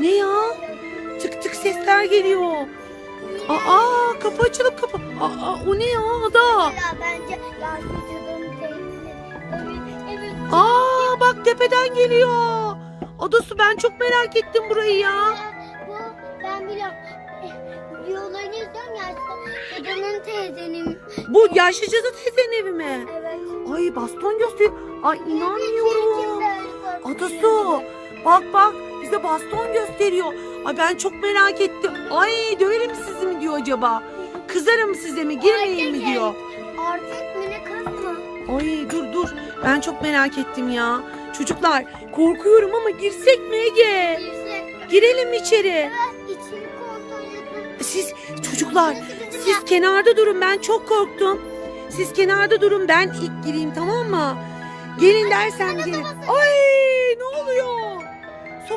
Bu ne ya? Tık tık sesler geliyor. Aa kapı açılıp kapı. Aa o ne ya ada? Bence. Aa bak tepeden geliyor. Adası ben çok merak ettim burayı ya. Bu ben biliyorum. Videolarını izliyorum yaşlıcılığın teyzenin. Bu yaşlı cadı teyzenin evi mi? Evet. Ay baston göster. Ay inanmıyorum. Adası bak bak bize baston gösteriyor. Ay ben çok merak ettim. Ay döverim sizi mi diyor acaba? Kızarım size mi girmeyin mi diyor. Artık mı ne kızma? Ay dur dur ben çok merak ettim ya. Çocuklar korkuyorum ama girsek mi Ege? Girsek. Girelim içeri? Evet içini kontrol edin. Siz çocuklar siz kenarda durun ben çok korktum. Siz kenarda durun ben ilk gireyim tamam mı? Gelin dersem gelin. Ay?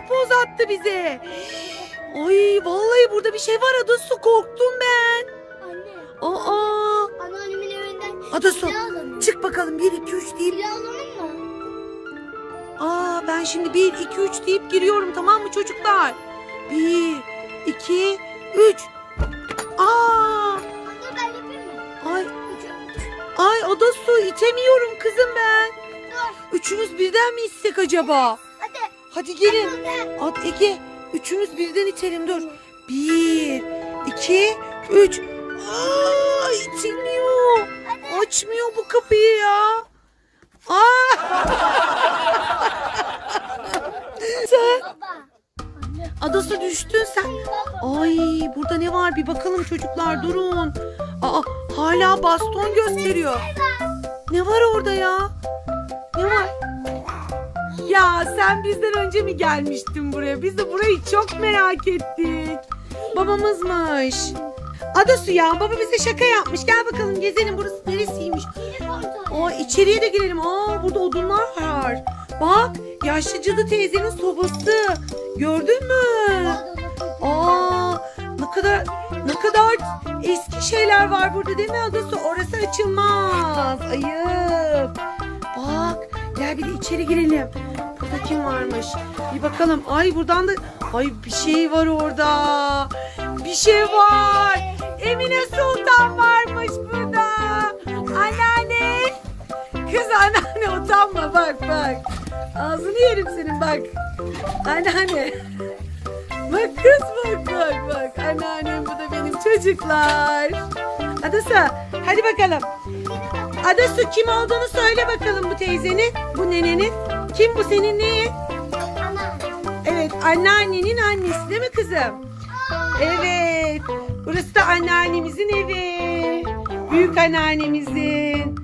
Sopa uzattı bize. Ay vallahi burada bir şey var Adası korktum ben. Anne. Aa Anneannemin evinden Adası silah alalım. çık bakalım 1 2 3 deyip. Silah alalım mı? Aa ben şimdi 1 2 3 deyip giriyorum tamam mı çocuklar? 1 2 3 Aa Anne ben yapayım mı? ay ay Adası itemiyorum kızım ben. Dur. Üçümüz birden mi içsek acaba? Hadi. Gelin. At Ege. Üçümüz birden itelim dur. Bir, iki, üç. Aa, itilmiyor. Açmıyor bu kapıyı ya. Aa. sen adası düştün sen. Ay burada ne var bir bakalım çocuklar durun. Aa hala baston gösteriyor. Ne var orada ya? Ne var? Ya sen bizden önce mi gelmiştin buraya? Biz de burayı çok merak ettik. Babamızmış. Adası ya baba bize şaka yapmış. Gel bakalım gezelim burası neresiymiş? Aa içeriye de girelim. Aa burada odunlar var. Bak yaşlı cadı teyzenin sobası. Gördün mü? Aa ne kadar ne kadar eski şeyler var burada değil mi adası? Orası açılmaz. Ayıp. Bak gel bir de içeri girelim. Burada kim varmış? Bir bakalım. Ay buradan da ay bir şey var orada. Bir şey var. Emine Sultan varmış burada. Anneanne. Kız anneanne utanma bak bak. Ağzını yerim senin bak. Anneanne. Bak kız bak bak bak. Anneannem bu da benim çocuklar. Adası hadi bakalım. Adasu kim olduğunu söyle bakalım bu teyzenin, bu nenenin. Kim bu senin neyi? Evet anneannenin annesi değil mi kızım? Evet. Burası da anneannemizin evi. Büyük anneannemizin.